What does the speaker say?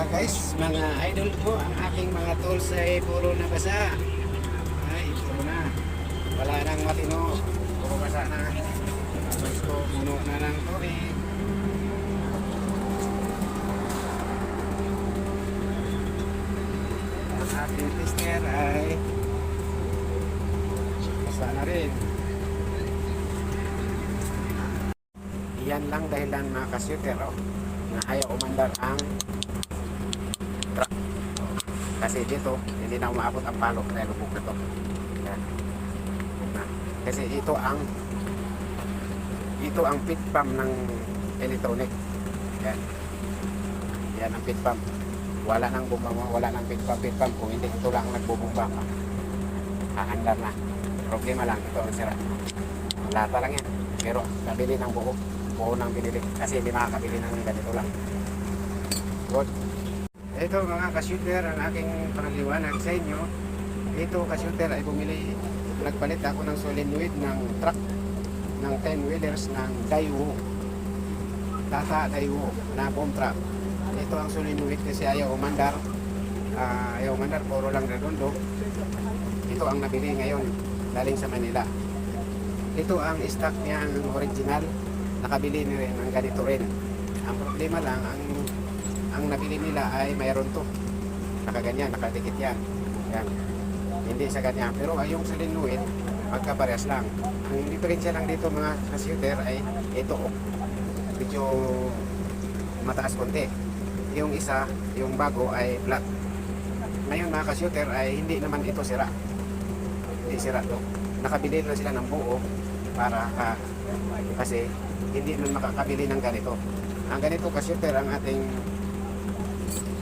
mga guys, mga idol ko, ang aking mga tools ay puro nabasa. Ay, puro na. Wala nang matino. Puro basa na. Tapos ko, puno na ng tubig. Ang aking tester ay basa na rin. Yan lang dahilan mga kasyuter, oh, na ayaw umandar ang. Kasi dito, hindi na umaabot ang palo dahil lubog na to. Kasi ito ang ito ang pit pump ng electronic. Yan. Yan ang pit pump. Wala nang bumba wala nang pit pump, pit pump. Kung hindi, ito lang ang nagbubumba ka. Haandar na. Problema lang, ito ang sira. Lata lang yan. Pero nabili ng buo. Buo nang binili. Kasi hindi makakabili ng ganito lang. Good. Ito mga ka-shooter, ang aking pangaliwanag sa inyo. Ito ka-shooter ay bumili, nagpalit ako ng solenoid ng truck ng 10 wheelers ng Daewoo. Tata Daewoo na bomb truck. Ito ang solenoid kasi ayaw umandar. Ah, ayaw umandar, puro lang redondo. Ito ang nabili ngayon, galing sa Manila. Ito ang stock niya, ang original. Nakabili ni rin ng ganito rin. Ang problema lang, ang nabili nila ay mayroon to. Nakaganyan, nakadikit yan. Yan. Hindi sa ganyan. Pero ay yung solenoid, magkaparehas lang. Ang diferensya lang dito mga shooter ay ito. oh. Medyo mataas konti. Yung isa, yung bago ay flat. Ngayon mga ka-shooter ay hindi naman ito sira. Hindi sira to. Nakabili na sila ng buo para ka, kasi hindi naman makakabili ng ganito. Ang ganito ka-shooter ang ating Thanks.